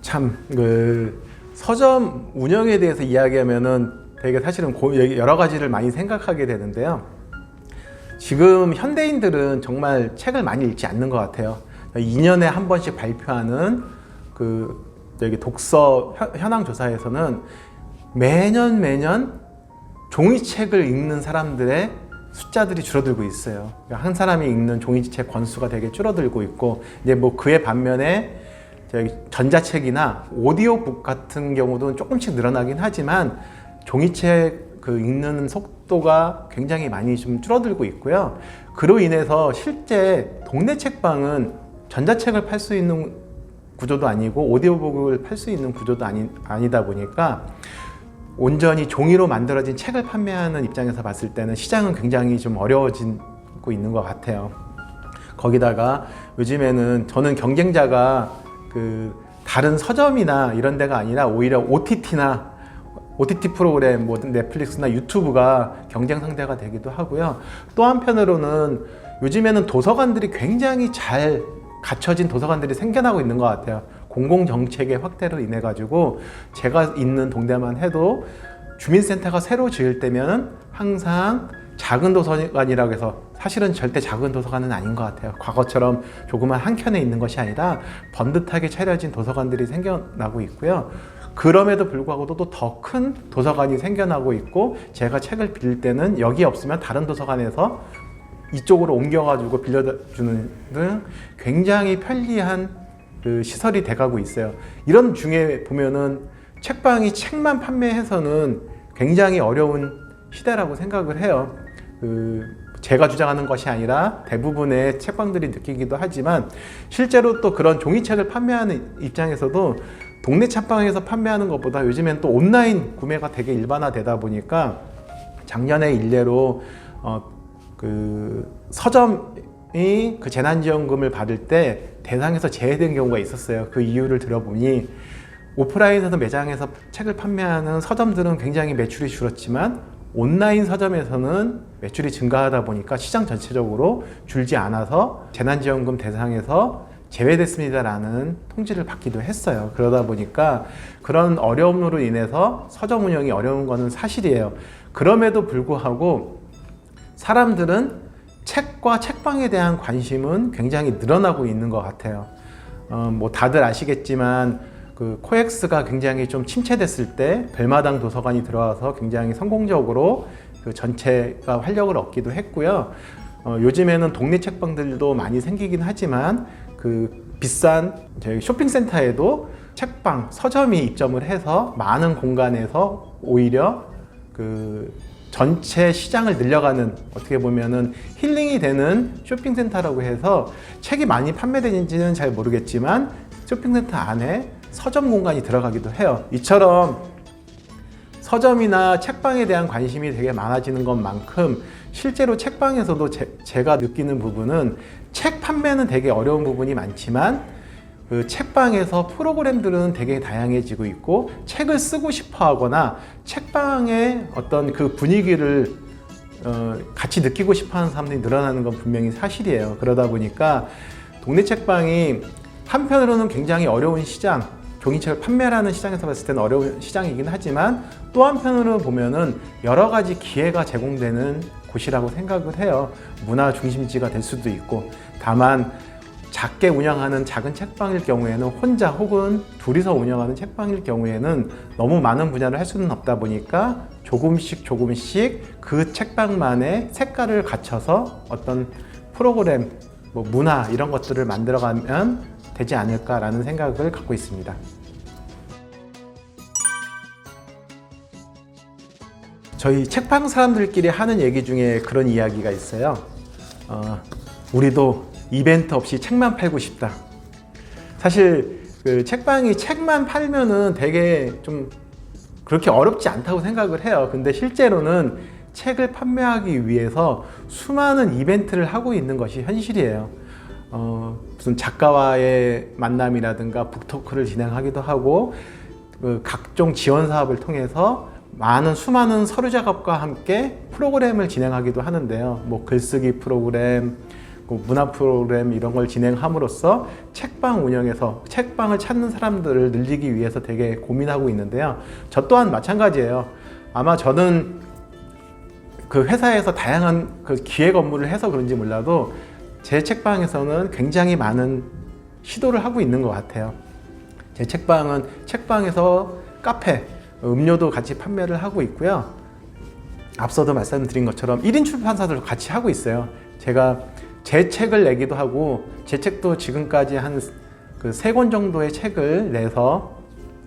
참 그 서점 운영에 대해서 이야기하면은 되게 사실은 고- 여러 가지를 많이 생각하게 되는데요. 지금 현대인들은 정말 책을 많이 읽지 않는 것 같아요. 2년에 한 번씩 발표하는 그 여기 독서 현- 현황 조사에서는 매년 매년 종이책을 읽는 사람들의 숫자들이 줄어들고 있어요. 그러니까 한 사람이 읽는 종이책 권수가 되게 줄어들고 있고 이제 뭐 그의 반면에 저기 전자책이나 오디오북 같은 경우도 조금씩 늘어나긴 하지만 종이책 그 읽는 속도가 굉장히 많이 좀 줄어들고 있고요. 그로 인해서 실제 동네 책방은 전자책을 팔 수 있는 구조도 아니고 오디오북을 팔 수 있는 구조도 아니, 아니다 보니까 온전히 종이로 만들어진 책을 판매하는 입장에서 봤을 때는 시장은 굉장히 좀 어려워지고 있는 것 같아요. 거기다가 요즘에는 저는 경쟁자가 그 다른 서점이나 이런 데가 아니라 오히려 OTT나 OTT 프로그램, 뭐 넷플릭스나 유튜브가 경쟁 상대가 되기도 하고요. 또 한편으로는 요즘에는 도서관들이 굉장히 잘 갖춰진 도서관들이 생겨나고 있는 것 같아요. 공공 정책의 확대로 인해 가지고 제가 있는 동대만 해도 주민센터가 새로 지을 때면 항상 작은 도서관이라고 해서 사실은 절대 작은 도서관은 아닌 것 같아요. 과거처럼 조그만 한 켠에 있는 것이 아니라 번듯하게 차려진 도서관들이 생겨나고 있고요. 그럼에도 불구하고도 또 더 큰 도서관이 생겨나고 있고 제가 책을 빌릴 때는 여기 없으면 다른 도서관에서 이쪽으로 옮겨가지고 빌려주는 등 굉장히 편리한 그 시설이 돼가고 있어요. 이런 중에 보면은 책방이 책만 판매해서는 굉장히 어려운 시대라고 생각을 해요. 그 제가 주장하는 것이 아니라 대부분의 책방들이 느끼기도 하지만 실제로 또 그런 종이책을 판매하는 입장에서도 동네 책방에서 판매하는 것보다 요즘엔 또 온라인 구매가 되게 일반화되다 보니까 작년에 일례로 어, 그 서점이 그 재난지원금을 받을 때 대상에서 제외된 경우가 있었어요. 그 이유를 들어보니 오프라인에서 매장에서 책을 판매하는 서점들은 굉장히 매출이 줄었지만 온라인 서점에서는 매출이 증가하다 보니까 시장 전체적으로 줄지 않아서 재난지원금 대상에서 제외됐습니다라는 통지를 받기도 했어요. 그러다 보니까 그런 어려움으로 인해서 서점 운영이 어려운 거는 사실이에요. 그럼에도 불구하고 사람들은 책과 책방에 대한 관심은 굉장히 늘어나고 있는 것 같아요. 어, 뭐 다들 아시겠지만 그 코엑스가 굉장히 좀 침체됐을 때 별마당 도서관이 들어와서 굉장히 성공적으로 그 전체가 활력을 얻기도 했고요. 어, 요즘에는 동네 책방들도 많이 생기긴 하지만 그 비싼 저희 쇼핑센터에도 책방, 서점이 입점을 해서 많은 공간에서 오히려 그 전체 시장을 늘려가는 어떻게 보면은 힐링이 되는 쇼핑센터라고 해서 책이 많이 판매되는지는 잘 모르겠지만 쇼핑센터 안에 서점 공간이 들어가기도 해요. 이처럼 서점이나 책방에 대한 관심이 되게 많아지는 것만큼 실제로 책방에서도 제, 가 느끼는 부분은 책 판매는 되게 어려운 부분이 많지만 그 책방에서 프로그램들은 되게 다양해지고 있고 책을 쓰고 싶어 하거나 책방의 어떤 그 분위기를 어, 같이 느끼고 싶어 하는 사람들이 늘어나는 건 분명히 사실이에요. 그러다 보니까 동네 책방이 한편으로는 굉장히 어려운 시장, 종이책을 판매하는 시장에서 봤을 때는 어려운 시장이긴 하지만 또 한편으로 보면은 여러 가지 기회가 제공되는 곳이라고 생각을 해요. 문화 중심지가 될 수도 있고 다만 작게 운영하는 작은 책방일 경우에는 혼자 혹은 둘이서 운영하는 책방일 경우에는 너무 많은 분야를 할 수는 없다 보니까 조금씩 조금씩 그 책방만의 색깔을 갖춰서 어떤 프로그램, 뭐 문화 이런 것들을 만들어가면 되지 않을까라는 생각을 갖고 있습니다. 저희 책방 사람들끼리 하는 얘기 중에 그런 이야기가 있어요. 어, 우리도 이벤트 없이 책만 팔고 싶다. 사실 그 책방이 책만 팔면은 되게 좀 그렇게 어렵지 않다고 생각을 해요. 근데 실제로는 책을 판매하기 위해서 수많은 이벤트를 하고 있는 것이 현실이에요. 어, 무슨 작가와의 만남이라든가 북토크를 진행하기도 하고 그 각종 지원 사업을 통해서 많은 수많은 서류 작업과 함께 프로그램을 진행하기도 하는데요. 뭐 글쓰기 프로그램, 그 문화 프로그램 이런 걸 진행함으로써 책방 운영에서 책방을 찾는 사람들을 늘리기 위해서 되게 고민하고 있는데요. 저 또한 마찬가지예요. 아마 저는 그 회사에서 다양한 그 기획 업무를 해서 그런지 몰라도 제 책방에서는 굉장히 많은 시도를 하고 있는 것 같아요. 제 책방은 책방에서 카페, 음료도 같이 판매를 하고 있고요. 앞서도 말씀드린 것처럼 1인 출판사들도 같이 하고 있어요. 제가 제 책을 내기도 하고 제 책도 지금까지 한 그 세 권 정도의 책을 내서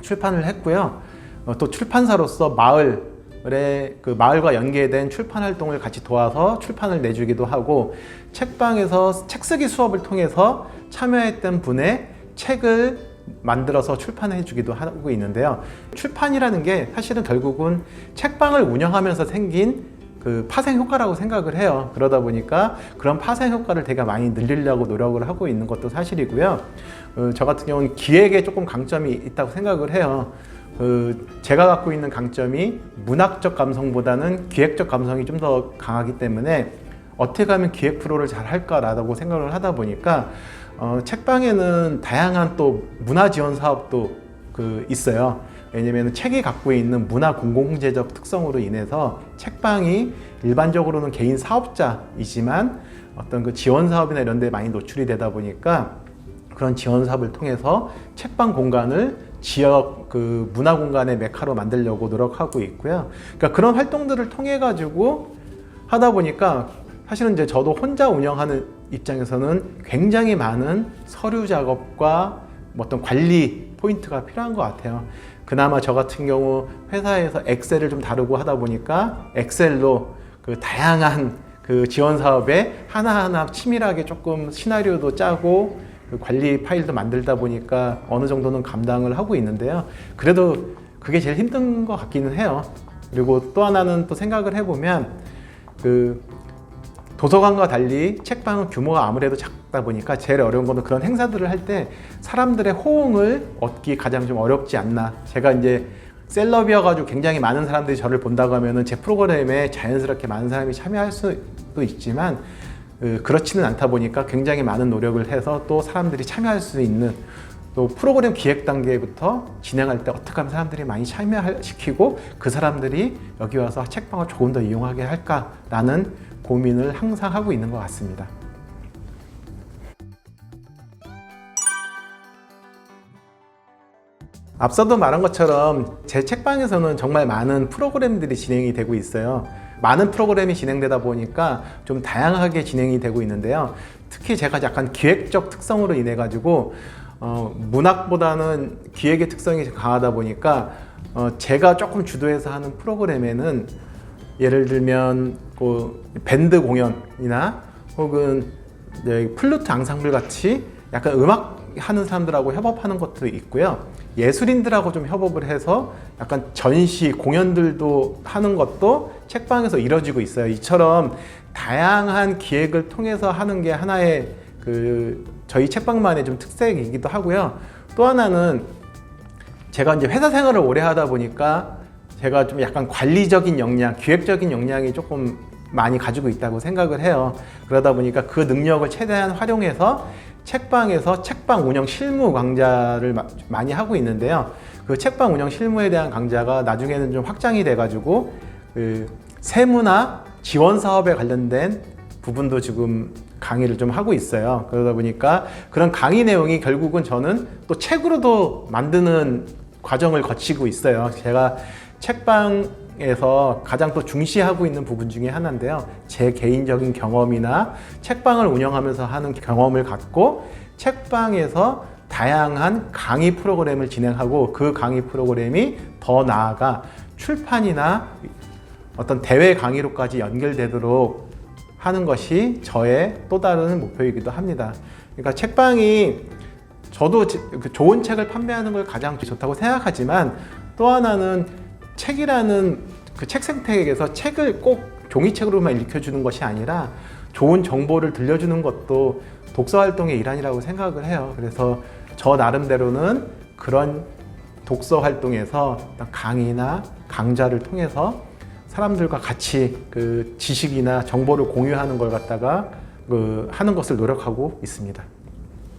출판을 했고요. 어, 또 출판사로서 마을 에그 마을과 연계된 출판 활동을 같이 도와서 출판을 내주기도 하고 책방에서 책 쓰기 수업을 통해서 참여했던 분의 책을 만들어서 출판해 주기도 하고 있는데요. 출판이라는 게 사실은 결국은 책방을 운영하면서 생긴 그 파생 효과라고 생각을 해요. 그러다 보니까 그런 파생 효과를 되게 많이 늘리려고 노력을 하고 있는 것도 사실이고요. 어, 저 같은 경우는 기획에 조금 강점이 있다고 생각을 해요. 그 제가 갖고 있는 강점이 문학적 감성보다는 기획적 감성이 좀 더 강하기 때문에 어떻게 하면 기획 프로를 잘 할까라고 생각을 하다 보니까 어, 책방에는 다양한 또 문화 지원 사업도 그 있어요. 왜냐면 책이 갖고 있는 문화 공공재적 특성으로 인해서 책방이 일반적으로는 개인 사업자이지만 어떤 그 지원 사업이나 이런 데 많이 노출이 되다 보니까 그런 지원 사업을 통해서 책방 공간을 지역 그 문화 공간의 메카로 만들려고 노력하고 있고요. 그러니까 그런 활동들을 통해 가지고 하다 보니까 사실은 이제 저도 혼자 운영하는 입장에서는 굉장히 많은 서류 작업과 뭐 어떤 관리 포인트가 필요한 것 같아요. 그나마 저 같은 경우 회사에서 엑셀을 좀 다루고 하다 보니까 엑셀로 그 다양한 그 지원 사업에 하나하나 치밀하게 조금 시나리오도 짜고 그 관리 파일도 만들다 보니까 어느 정도는 감당을 하고 있는데요. 그래도 그게 제일 힘든 것 같기는 해요. 그리고 또 하나는 또 생각을 해보면 그 도서관과 달리 책방은 규모가 아무래도 작다 보니까 제일 어려운 거는 그런 행사들을 할 때 사람들의 호응을 얻기 가장 좀 어렵지 않나. 제가 이제 셀럽이어가지고 굉장히 많은 사람들이 저를 본다고 하면은 제 프로그램에 자연스럽게 많은 사람이 참여할 수도 있지만 그, 그렇지는 않다 보니까 굉장히 많은 노력을 해서 또 사람들이 참여할 수 있는 또 프로그램 기획 단계부터 진행할 때 어떻게 하면 사람들이 많이 참여시키고 그 사람들이 여기 와서 책방을 조금 더 이용하게 할까라는 고민을 항상 하고 있는 것 같습니다. 앞서도 말한 것처럼 제 책방에서는 정말 많은 프로그램들이 진행이 되고 있어요. 많은 프로그램이 진행되다 보니까 좀 다양하게 진행이 되고 있는데요. 특히 제가 약간 기획적 특성으로 인해 가지고 어, 문학보다는 기획의 특성이 강하다 보니까 어, 제가 조금 주도해서 하는 프로그램에는 예를 들면 그 밴드 공연이나 혹은 네, 플루트 앙상블 같이 약간 음악 하는 사람들하고 협업하는 것도 있고요. 예술인들하고 좀 협업을 해서 약간 전시 공연들도 하는 것도 책방에서 이루어지고 있어요. 이처럼 다양한 기획을 통해서 하는 게 하나의 그 저희 책방만의 좀 특색이기도 하고요. 또 하나는 제가 이제 회사 생활을 오래 하다 보니까 제가 좀 약간 관리적인 역량, 기획적인 역량이 조금 많이 가지고 있다고 생각을 해요. 그러다 보니까 그 능력을 최대한 활용해서 책방에서 책방 운영 실무 강좌를 마- 많이 하고 있는데요. 그 책방 운영 실무에 대한 강좌가 나중에는 좀 확장이 돼가지고 그 세무나 지원 사업에 관련된 부분도 지금 강의를 좀 하고 있어요. 그러다 보니까 그런 강의 내용이 결국은 저는 또 책으로도 만드는 과정을 거치고 있어요. 제가 책방 에서 가장 또 중시하고 있는 부분 중에 하나인데요. 제 개인적인 경험이나 책방을 운영하면서 하는 경험을 갖고 책방에서 다양한 강의 프로그램을 진행하고 그 강의 프로그램이 더 나아가 출판이나 어떤 대회 강의로까지 연결되도록 하는 것이 저의 또 다른 목표이기도 합니다. 그러니까 책방이 저도 지- 그 좋은 책을 판매하는 걸 가장 좋다고 생각하지만 또 하나는 책이라는 그 책 생태계에서 책을 꼭 종이책으로만 읽혀주는 것이 아니라 좋은 정보를 들려주는 것도 독서 활동의 일환이라고 생각을 해요. 그래서 저 나름대로는 그런 독서 활동에서 강의나 강좌를 통해서 사람들과 같이 그 지식이나 정보를 공유하는 걸 갖다가 그 하는 것을 노력하고 있습니다.